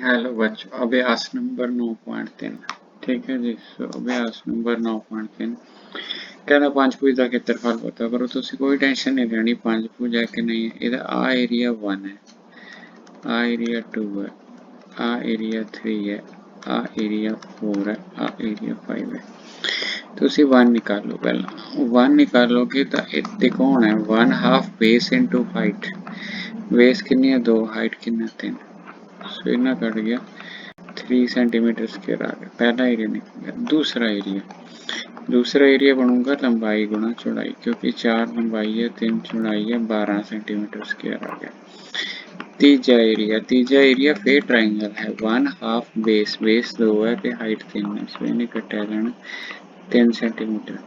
Hello बच्चों अभ्यास number 9.3 ठीक है जी ਸੋ ਅਭਿਆਸ ਨੰਬਰ 9.3 ਕਹਿੰਦਾ ਪੰਜ ਭੁਜ ਦਾ ਖੇਤਰਫਲ ਪਤਾ ਕਰੋ ਤੁਸੀਂ ਕੋਈ ਟੈਨਸ਼ਨ ਨਹੀਂ ਲੈਣੀ ਪੰਜ ਭੁਜ ਹੈ ਕਿ ਨਹੀਂ ਇਹਦਾ ਆ ਏਰੀਆ 1 ਹੈ ਆ ਏਰੀਆ 2 ਹੈ ਆ ਏਰੀਆ 3 ਹੈ ਆ ਏਰੀਆ 4 ਹੈ ਆ ਏਰੀਆ 5 ਹੈ ਤੁਸੀਂ 1 ਨਿਕਾਲੋ ਪਹਿਲਾਂ 1 ਨਿਕਾਲੋਗੇ ਤਾਂ ਇੱਥੇ ਕੌਣ ਹੈ 1 half base into height base ਕਿੰਨੀ ਹੈ 2 ਹਾਈਟ ਕਿੰਨਾ 3 ਸੋ ਇਹਨਾਂ ਕੱਟ ਗਿਆ 3 सेंटीमीटर स्क्वायर आ गया पहला एरिया निकल गया दूसरा एरिया दूसरा एरिया बनूंगा लंबाई गुना चौड़ाई क्योंकि चार लंबाई है तीन चौड़ाई है बारह सेंटीमीटर स्क्वायर आ गया तीजा एरिया तीजा एरिया फिर ट्राइंगल है वन हाफ बेस बेस दो है ते हाइट तीन है सो इन्हें कटिया जाना तीन सेंटीमीटर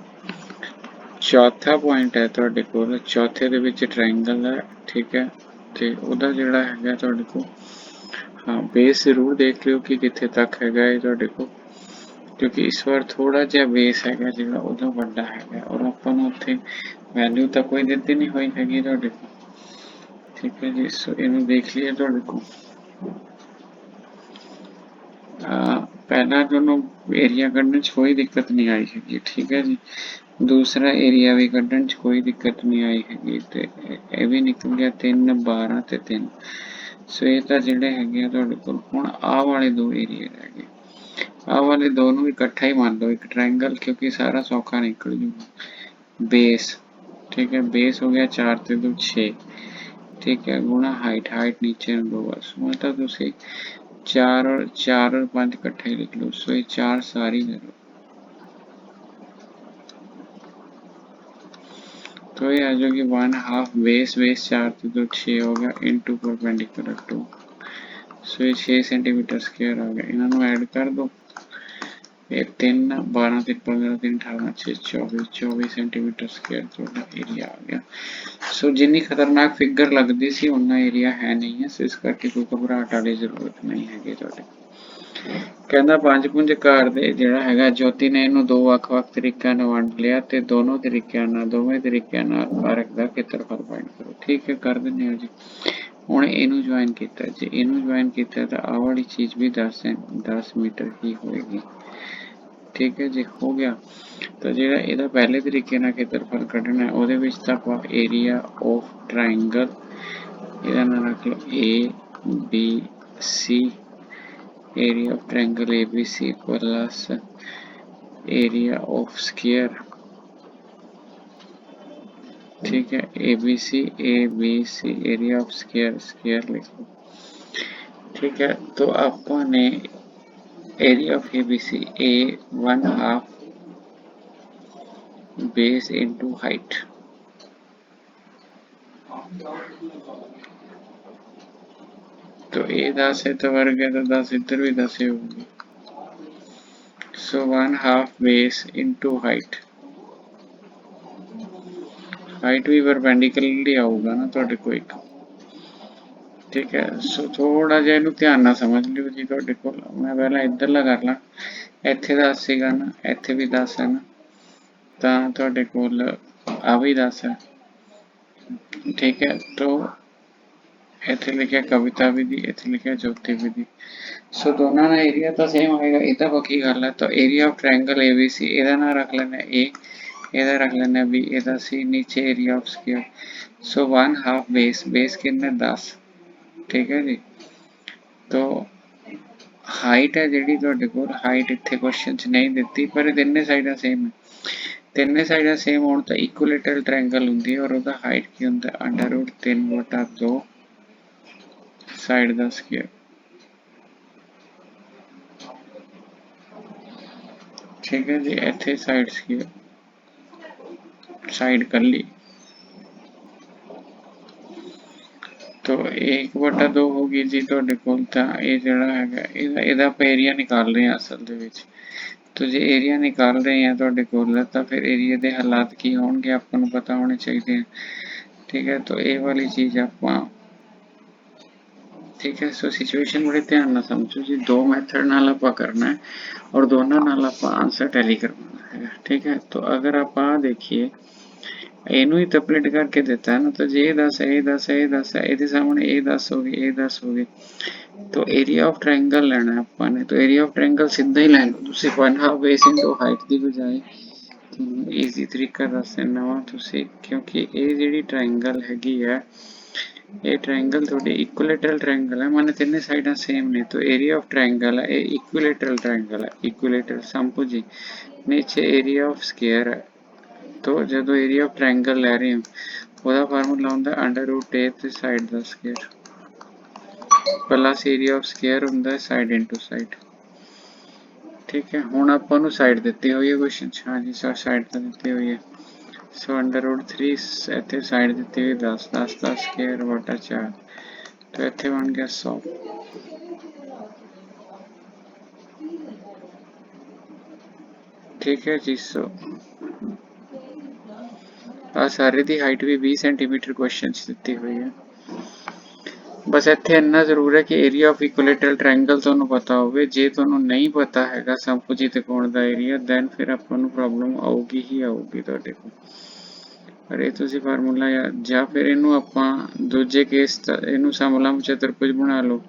ਚੌਥਾ ਪੁਆਇੰਟ ਹੈ ਤੁਹਾਡੇ ਕੋਲ ਚੌਥੇ ਦੇ ਵਿੱਚ ਟ੍ਰਾਇੰਗਲ ਹੈ ਠੀਕ ਹੈ ਤੇ ਉਹਦਾ ਜਿਹੜਾ ਹੈਗਾ ਤੁਹਾਡੇ ਕੋਲ ਹਾਂ ਬੇਸ ਜ਼ਰੂਰ ਦੇਖ ਲਿਓ ਕਿ ਕਿੱਥੇ ਤੱਕ ਹੈਗਾ ਇਹ ਤੁਹਾਡੇ ਕੋਲ। ਕਿਉਂਕਿ ਇਸ ਵਾਰ ਥੋੜਾ ਜਿਹਾ ਬੇਸ ਹੈਗਾ ਜਿਹੜਾ, ਉਹਦਾ ਵੱਡਾ ਹੈਗਾ। ਔਰ ਆਪਾਂ ਨੂੰ ਉੱਥੇ ਵੈਲਿਊ ਤਾਂ ਕੋਈ ਦਿੱਤੀ ਨਹੀਂ ਹੋਈ ਹੈਗੀ ਤੁਹਾਡੇ ਕੋਲ। ਠੀਕ ਹੈ ਜੀ, ਸੋ ਇਹਨੂੰ ਦੇਖ ਲਈਏ ਤੁਹਾਡੇ ਕੋਲ। ਪਹਿਲਾ ਤੁਹਾਨੂੰ ਏਰੀਆ ਕੱਢਣ 'ਚ ਕੋਈ ਦਿੱਕਤ ਨਹੀਂ ਆਈ ਹੈਗੀ, ਠੀਕ ਹੈ ਜੀ। ਦੂਸਰਾ ਏਰੀਆ ਵੀ ਕੱਢਣ 'ਚ ਕੋਈ ਦਿੱਕਤ ਨਹੀਂ ਆਈ ਹੈਗੀ ਤੇ ਇਹ ਵੀ ਨਿਕਲ ਗਿਆ 3 12 ਤੇ 3 ਸੋ ਇਹ ਤਾਂ ਜਿਹੜੇ ਹੈਗੇ ਆ ਤੁਹਾਡੇ ਕੋਲ ਹੁਣ ਆਹ ਵਾਲੇ ਦੋ ਏਰੀਆ ਰਹਿ ਗਏ ਆਹ ਵਾਲੇ ਦੋ ਨੂੰ ਇਕੱਠਾ ਹੀ ਮੰਨ ਲਓ ਇੱਕ ਟ੍ਰਾਇੰਗਲ ਕਿਉਂਕਿ ਸਾਰਾ ਸੌਖਾ ਨਿਕਲ ਜੂਗਾ ਬੇਸ ਠੀਕ ਹੈ ਬੇਸ ਹੋ ਗਿਆ 4 ਤੇ 2 6 ਠੀਕ ਹੈ ਗੁਣਾ ਹਾਈਟ ਹਾਈਟ ਨੀਚੇ ਨੂੰ ਦੋ ਬਸ ਮਤਲਬ ਤੁਸੀਂ 4 और 4 और 5 ਇਕੱਠੇ ਹੀ ਲਿਖ ਲਓ ਸੋ ਇਹ 4 ਸਾਰੀ तो ये आ जाएगी वन हाफ़ बेस बेस चार थी तो, तो छः हो गया into perpendicular to so ये छः सेंटीमीटर स्क्वेयर हो गया। इन्होंने ऐड कर दो। एक तीन बारह, तीन, पंद्रह, तीन, अठारह छः चौबीस चौबीस सेंटीमीटर स्क्वेयर थोड़ा एरिया आ गया। सो जिनी खतरनाक फिगर लगती सी उन्ना एरिया है नहीं है। सो इस करके कोई घबराहट वाली ज़रूरत नहीं है ਕਹਿੰਦਾ ਪੰਜ ਪੁੰਜ ਘਰ ਦੇ ਜਿਹੜਾ ਹੈਗਾ ਜੋਤੀ ਨੇ ਇਹਨੂੰ ਦੋ ਵੱਖ-ਵੱਖ ਤਰੀਕਿਆਂ ਨਾਲ ਵੰਡ ਲਿਆ ਤੇ ਦੋਨੋਂ ਤਰੀਕਿਆਂ ਨਾਲ, ਦੋਵੇਂ ਤਰੀਕਿਆਂ ਨਾਲ ਆਰਕ ਦਾ ਖੇਤਰਫਲ ਫਾਈਂਡ ਕਰੋ। ਠੀਕ ਹੈ, ਕਰ ਦਿੰਦੇ ਹਾਂ ਜੀ। ਹੁਣ ਇਹਨੂੰ ਜੁਆਇਨ ਕੀਤਾ। ਜੇ ਇਹਨੂੰ ਜੁਆਇਨ ਕੀਤਾ ਤਾਂ ਆਹ ਵਾਲੀ ਚੀਜ਼ ਵੀ 10 10 ਮੀਟਰ ਹੀ ਹੋਏਗੀ। ਠੀਕ ਹੈ, ਜੀ ਹੋ ਗਿਆ ਤਾਂ ਜਿਹੜਾ ਇਹਦਾ ਪਹਿਲੇ ਤਰੀਕੇ ਨਾਲ ਖੇਤਰਫਲ ਕੱਢਣਾ, ਉਹਦੇ ਵਿੱਚ ਤਾਂ ਆਪਾਂ ਏਰੀਆ ਆਫ ਟ੍ਰਾਇੰਗਲ ਇਹਦਾ ਨਾਮ ਰੱਖ ਲਓ A, B, C area of triangle ABC equals area of square. ठीक है A B C A B C area of square square लिख लो। ठीक है तो आपको ने area of A B C A one half base into height तो ए दस है तो वर्ग है तो दस इधर भी दस ही होगी so one half base into height height ਵੀ ਪਰਪੈਂਡੀਕੁਲਰਲੀ ਆਊਗਾ ਨਾ ਤੁਹਾਡੇ ਕੋਲ ਇੱਕ ਠੀਕ ਹੈ ਸੋ ਥੋੜਾ ਜਿਹਾ ਇਹਨੂੰ ਧਿਆਨ ਨਾਲ ਸਮਝ ਲਿਓ ਜੀ ਤੁਹਾਡੇ ਕੋਲ ਮੈਂ ਪਹਿਲਾਂ ਇੱਧਰਲਾ ਕਰ ਲਾਂ ਇੱਥੇ 10 ਸੀਗਾ ਨਾ ਇੱਥੇ ਵੀ 10 ਹੈ ਨਾ ਤਾਂ ਤੁਹਾਡੇ ਕੋਲ ਆ ਵੀ 10 ਹੈ ਠੀਕ ਹੈ तो ਇੱਥੇ ਲਿਖਿਆ ਕਵਿਤਾ ਵਿਧੀ, ਇੱਥੇ ਲਿਖਿਆ ਜੋਤੀ ਵਿਧੀ। ਸੋ ਦੋਨਾਂ ਦਾ ਏਰੀਆ ਤਾਂ ਸੇਮ ਹੋਏਗਾ, ਇਹ ਤਾਂ ਪੱਕੀ ਗੱਲ ਹੈ। ਤਾਂ ਏਰੀਆ ਆਫ ਟ੍ਰਾਇੰਗਲ ABC ਇਹਦਾ ਨਾਮ ਰੱਖ ਲੈਣਾ A, ਇਹਦਾ ਰੱਖ ਲੈਣਾ B, ਇਹਦਾ C, ਨੀਚੇ area of square so 1 half base base ਕਿੰਨਾ? 10 ਠੀਕ ਹੈ ਜੀ? तो ਹਾਈਟ ਹੈ ਜਿਹੜੀ ਤੁਹਾਡੇ ਕੋਲ ਹਾਈਟ ਇੱਥੇ ਕੁਐਸਚਨ 'ਚ ਨਹੀਂ ਦਿੱਤੀ, ਪਰ ਇਹ ਤਿੰਨੇ ਸਾਈਡਾਂ ਸੇਮ ਹੈ। ਤਿੰਨੇ ਸਾਈਡਾਂ ਸੇਮ ਹੋਣ ਤਾਂ ਇਕੁਇਲੇਟਰਲ ਟ੍ਰਾਇੰਗਲ ਹੁੰਦੀ ਹੈ, ਔਰ ਉਹਦਾ ਹਾਈਟ ਕੀ ਹੁੰਦਾ? Under root 3 2 ਸਾਈਡ ਦਾ ਸਕੁਅਰ ठीक है जी ਇੱਥੇ ਸਾਈਡ ਸਕੁਅਰ साइड कर ली तो एक बटा दो होगी जी ਤੁਹਾਡੇ ਕੋਲ ਤਾਂ ਇਹ ਜਿਹੜਾ ਹੈਗਾ ਇਹਦਾ ਇਹਦਾ ਆਪਾਂ ਏਰੀਆ ਨਿਕਾਲ ਰਹੇ ਹਾਂ ਅਸਲ ਦੇ ਵਿੱਚ तो ਜੇ ਏਰੀਆ ਨਿਕਾਲ ਰਹੇ ਹਾਂ ਤੁਹਾਡੇ ਕੋਲ ਤਾਂ ਫਿਰ ਏਰੀਆ ਦੇ ਹਾਲਾਤ ਕੀ ਹੋਣਗੇ ਆਪਾਂ ਨੂੰ ਪਤਾ ਹੋਣੇ ਚਾਹੀਦੇ ਹਨ ਠੀਕ ਹੈ तो ਇਹ ਵਾਲੀ ਚੀਜ਼ ਆਪਾਂ ਠੀਕ ਹੈ ਸੋ ਸਿਚੁਏਸ਼ਨ ਬੜੇ ਧਿਆਨ ਨਾਲ ਸਮਝੋ ਜੀ ਦੋ ਮੈਥਡ ਨਾਲ ਆਪਾਂ ਕਰਨਾ ਹੈ ਔਰ ਦੋਨਾਂ ਨਾਲ ਆਪਾਂ ਆਨਸਰ ਟੈਲੀ ਕਰਵਾਉਣਾ ਹੈ ਠੀਕ ਹੈ तो अगर आप देखिए ਇਹਨੂੰ ਹੀ ਤਪਲੇਟ ਕਰਕੇ ਦਿੱਤਾ ਹੈ ਨਾ ਤਾਂ ਜੇ ਇਹ 10 ਹੈ ਇਹ 10 ਹੈ ਇਹ 10 ਹੈ ਇਹਦੇ ਸਾਹਮਣੇ ਇਹ 10 ਹੋ ਗਈ ਇਹ 10 ਹੋ ਗਈ तो एरिया ऑफ ट्रायंगल लेना है ਆਪਾਂ ਨੇ तो एरिया ऑफ ट्रायंगल ਸਿੱਧਾ ਹੀ ਲੈ ਲਓ ਤੁਸੀਂ 1 ਹਾਫ ਬੇਸ ਇਨਟੂ ਹਾਈਟ ਦੀ ਬਜਾਏ ਤੁਹਾਨੂੰ ਈਜ਼ੀ ਤਰੀਕਾ ਦੱਸ ਦਿੰਦਾ ਵਾਂ ਤੁਸੀਂ ਕਿਉਂਕਿ ਇਹ ਜਿਹੜੀ ਟ੍ਰਾਇੰਗਲ ਹੈਗੀ ਹੈ ਇਹ ਟ੍ਰਾਇੰਗਲ ਤੁਹਾਡੇ ਇਕੁਇਲੇਟਰਲ ਟ੍ਰਾਇੰਗਲ ਹੈ। ਮਾਨੇ ਤਿੰਨੇ ਸਾਈਡਾਂ ਸੇਮ ਨੇ। ਤਾਂ ਏਰੀਆ ਆਫ ਟ੍ਰਾਇੰਗਲ ਹੈ ਇਹ ਇਕੁਇਲੇਟਰਲ ਟ੍ਰਾਇੰਗਲ ਹੈ ਇਕੁਇਲੇਟਰ ਸੰਪੂਜੀ ਨੀਚੇ ਏਰੀਆ ਆਫ ਸਕੁਅਰ ਹੈ ਤਾਂ ਜਦੋਂ ਏਰੀਆ ਆਫ ਟ੍ਰਾਇੰਗਲ ਲੈ ਰਹੇ ਹਾਂ, ਉਹਦਾ ਫਾਰਮੂਲਾ ਹੁੰਦਾ √a ਤੇ side the square plus area of square ਹੁੰਦਾ ਸਾਈਡ ਇਨਟੂ ਸਾਈਡ ਠੀਕ ਹੈ। ਹੁਣ ਆਪਾਂ ਨੂੰ ਸਾਈਡ ਦਿੱਤੀ ਹੋਈ ਹੈ ਕੁਐਸਚਨ ਹਾਂਜੀ ਸਰ ਸਾਈਡ ਤਾਂ ਦਿੱਤੀ ਹੋਈ ਹੈ। ਸੋ ਅੰਡਰ ਰੂਟ 3 ਇੱਥੇ ਸਾਈਡ ਦਿੱਤੀ ਹੋਈ 10 10 ਦਾ ਸਕੁਅਰ ਵਟਾ 4 ਤਾਂ ਇੱਥੇ ਬਣ ਗਿਆ 100 ਠੀਕ ਹੈ ਜੀ ਸੋ ਆ ਸਾਰੇ ਦੀ ਹਾਈਟ ਵੀ 20 ਸੈਂਟੀਮੀਟਰ ਕੁਐਸਚਨ ਚ ਦਿੱਤੀ ਹੋਈ ਹੈ। ਬਸ ਇੱਥੇ ਇੰਨਾ ਜ਼ਰੂਰ ਹੈ ਕਿ ਏਰੀਆ ਆਫ ਇਕੁਇਲੇਟਰਲ ਟ੍ਰਾਇੰਗਲ ਤੁਹਾਨੂੰ ਪਤਾ ਹੋਵੇ। ਜੇ ਤੁਹਾਨੂੰ ਨਹੀਂ ਪਤਾ ਹੈਗਾ ਸਮਭੁਜੀ ਤ੍ਰਿਕੋਣ ਦਾ ਏਰੀਆ ਦੈਨ ਫਿਰ ਆਪਾਂ ਨੂੰ ਪ੍ਰੋਬਲਮ ਆਊਗੀ ਹੀ ਆਊਗੀ ਤੁਹਾਡੇ ਕੋਲ। ਪਰ ਇਹ ਤੁਸੀਂ ਫਾਰਮੂਲਾ ਜਾਂ ਫਿਰ ਇਹਨੂੰ ਆਪਾਂ ਦੂਜੇ ਕੇਸ ਇਹਨੂੰ ਸਮਲੰਬ ਚਤੁਰਭੁਜ ਬਣਾ ਲਓ,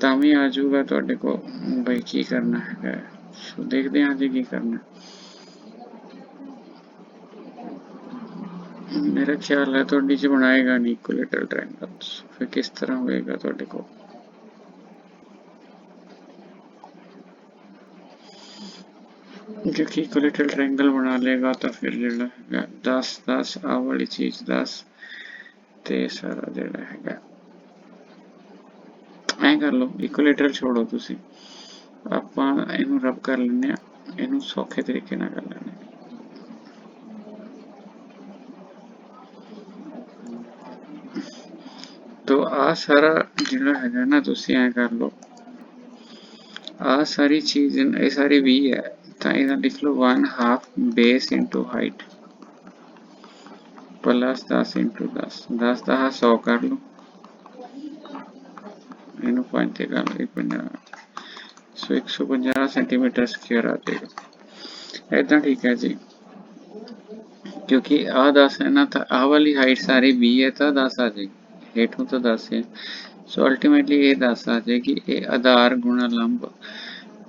ਤਾਂ ਵੀ ਆ ਜਾਊਗਾ ਤੁਹਾਡੇ ਕੋਲ। ਬਈ ਕੀ ਕਰਨਾ ਹੈਗਾ। ਸੋ ਦੇਖਦੇ ਹਾਂ ਜੀ ਕੀ ਕਰਨਾ। ਮੇਰਾ ਖਿਆਲ ਹੈ ਤੁਹਾਡੀ ਚ ਬਣਾਏਗਾ ਨਹੀਂ ਇਕੁਇਲੇਟਰਲ ਟ੍ਰਾਇੰਗਲ ਫਿਰ ਕਿਸ ਤਰ੍ਹਾਂ ਹੋਏਗਾ ਤੁਹਾਡੇ ਕੋਲ क्योंकि इक्वलेटरल ट्रायंगल बना लेगा तो फिर ਜਿਹੜਾ ਹੈਗਾ 10 10 ਆ ਵਾਲੀ ਚੀਜ਼ 10 ਤੇ ਸਾਰਾ ਜਿਹੜਾ ਹੈਗਾ ਐਂ ਕਰ ਲਓ ਇਕੁਇਲੇਟਰਲ ਛੋੜੋ ਤੁਸੀਂ ਆਪਾਂ ਇਹਨੂੰ ਰਬ ਕਰ ਲੈਂਦੇ ਆ ਇਹਨੂੰ ਸੌਖੇ ਤਰੀਕੇ ਨਾਲ ਕਰ ਲੈਂਦੇ ਆ ਆ ਸਾਰਾ ਜਿਹੜਾ ਹੈਗਾ ਨਾ, ਤੁਸੀਂ ਐ ਕਰ ਲਓ। ਆ ਸਾਰੀ ਚੀਜ਼, ਇਹ ਸਾਰੀ 20 ਹੈ, ਤਾਂ ਇਹਦਾ ਲਿਖ ਲਓ 1 half base into height plus 10 into 10 10 ਦਾ 100 ਕਰ ਲਓ। ਇਹਨੂੰ 5 ਤੇ ਕਰ ਲਓ 50 ਸੋ 150 ਸੈਂਟੀਮੀਟਰ ਸਕੁਅਰ ਆ ਜਾਏਗਾ। ਇਦਾਂ ਠੀਕ ਹੈ ਜੀ। ਕਿਉਂਕਿ ਆ 10 ਹੈ ਨਾ, ਤਾਂ ਆ ਵਾਲੀ ਹਾਈਟ ਸਾਰੀ 20 ਹੈ, ਤਾਂ 10 ਆ ਜਾਏਗੀ। ਹੇਠੋਂ ਤਾਂ 10 ਹੈ ਸੋ ਅਲਟੀਮੇਟਲੀ ਇਹ 10 ਆ ਜਾਏਗੀ ਇਹ ਆਧਾਰ ਗੁਣਾ ਲੰਬ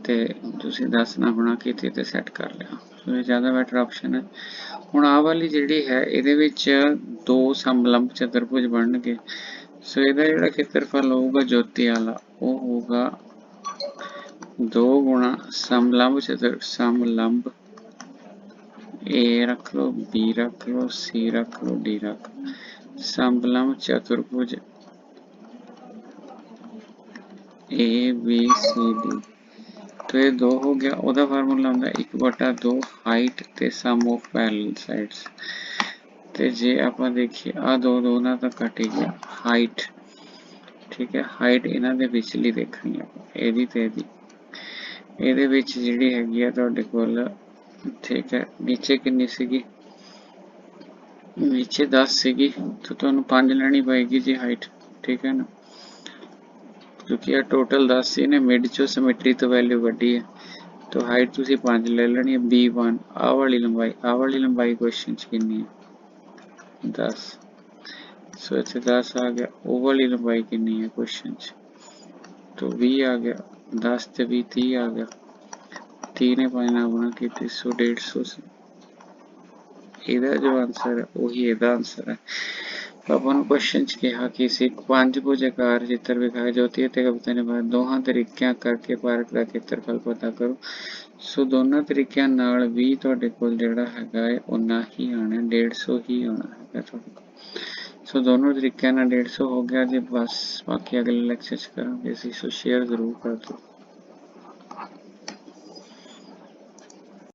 ਤੇ ਤੁਸੀਂ 10 ਨਾਲ ਗੁਣਾ ਕੀਤੀ ਤੇ ਸੈੱਟ ਕਰ ਲਿਆ। ਸੋ ਇਹ ਜ਼ਿਆਦਾ ਬੈਟਰ ਆਪਸ਼ਨ ਹੈ। ਹੁਣ ਆ ਵਾਲੀ ਜਿਹੜੀ ਹੈ, ਇਹਦੇ ਵਿੱਚ ਦੋ ਸਮਲੰਬ ਚਤੁਰਭੁਜ ਬਣਨਗੇ। ਸੋ ਇਹਦਾ ਜਿਹੜਾ ਖੇਤਰਫਲ ਹੋਊਗਾ ਜੋਤੀ ਵਾਲਾ, ਉਹ ਹੋਊਗਾ 2 ਗੁਣਾ ਸਮਲੰਬ ਚਤੁਰ ਸਮਲੰਬ A ਰੱਖ ਲਓ, B ਰੱਖ ਲਓ, C ਰੱਖ ਲਓ, D ਰੱਖ ਸਮਲੰਬ ਚਤੁਰਭੁਜ A B C D तो ये दो हो गया ਉਹਦਾ ਫਾਰਮੂਲਾ ਹੁੰਦਾ 1 ਬਟਾ 2 ਹਾਈਟ ਤੇ ਸਮ ਆਫ ਪੈਰਲਲ ਸਾਈਡਸ ਤੇ ਜੇ ਆਪਾਂ ਦੇਖੀਏ ਆ ਦੋ ਦੋ ਨਾਲ ਤਾਂ ਕੱਟ ਹੀ ਗਿਆ ਹਾਈਟ ਠੀਕ ਹੈ ਹਾਈਟ ਇਹਨਾਂ ਦੇ ਵਿਚਲੀ ਦੇਖਣੀ ਆਪਾਂ ਇਹਦੀ ਤੇ ਇਹਦੀ ਇਹਦੇ ਵਿੱਚ ਜਿਹੜੀ ਹੈਗੀ ਆ ਤੁਹਾਡੇ ਕੋਲ ਠੀਕ ਹੈ ਨੀਚੇ ਕਿੰਨੀ ਸੀਗੀ ਨੀਚੇ 10 ਸੀਗੀ, ਤਾਂ ਤੁਹਾਨੂੰ 5 ਲੈਣੀ ਪਏਗੀ ਜੀ ਹਾਈਟ ਠੀਕ ਹੈ ਨਾ? ਕਿਉਂਕਿ ਇਹ ਟੋਟਲ 10 ਸੀ ਨੇ ਮਿਡ ਚੋਂ ਸਿਮੈਟਰੀ ਤੋਂ ਵੈਲਿਊ ਵੱਡੀ ਹੈ। ਤਾਂ ਹਾਈਟ ਤੁਸੀਂ 5 ਲੈ ਲੈਣੀ ਹੈ b1 ਆਹ ਵਾਲੀ ਲੰਬਾਈ, ਆਹ ਵਾਲੀ ਲੰਬਾਈ ਕੁਐਸਚਨ ਚ ਕਿੰਨੀ ਹੈ? 10 ਸੋ ਇੱਥੇ 10 ਆ ਗਿਆ, ਉਹ ਵਾਲੀ ਲੰਬਾਈ ਕਿੰਨੀ ਹੈ ਕੁਐਸਚਨ ਚ? तो 20 ਆ ਗਿਆ 10 ਤੇ 20 30 ਆ ਗਿਆ। 3 ਨੇ 5 ਨਾਲ ਗੁਣਾ ਕੀਤੀ, ਸੋ 150 ਇਹਦਾ ਜੋ ਆਨਸਰ ਹੈ, ਉਹੀ ਇਹਦਾ ਆਨਸਰ ਹੈ। ਆਪਾਂ ਨੂੰ ਕੁਐਸਚਨ ਚ ਕਿਹਾ ਕਿ ਸੀ, ਪੰਜ ਭੁਜਾਕਾਰ ਚਿੱਤਰ ਵਿਖਾਏ, ਜੋਤੀ ਅਤੇ ਕਵਿਤਾ ਨੇ ਦੋਹਾਂ ਤਰੀਕਿਆਂ ਕਰਕੇ ਪਾਰਕ ਦਾ ਖੇਤਰਫਲ ਪਤਾ ਕਰੋ। ਸੋ ਦੋਨਾਂ ਤਰੀਕਿਆਂ ਨਾਲ ਵੀ ਤੁਹਾਡੇ ਕੋਲ ਜਿਹੜਾ ਹੈਗਾ ਹੈ ਉਨਾ ਹੀ ਆਣਾ 150 ਹੀ ਆਉਣਾ ਹੈਗਾ ਤੁਹਾਡੇ ਕੋਲ। ਸੋ ਦੋਨੋਂ ਤਰੀਕਿਆਂ ਨਾਲ 150 ਹੋ ਗਿਆ, ਜੀ ਬਸ ਬਾਕੀ ਅਗਲੇ ਲੈਕਚਰ ਚ ਕਰਾਂਗੇ ਅਸੀਂ, ਸੋ ਸ਼ੇਅਰ ਜ਼ਰੂਰ ਕਰ ਦਿਓ।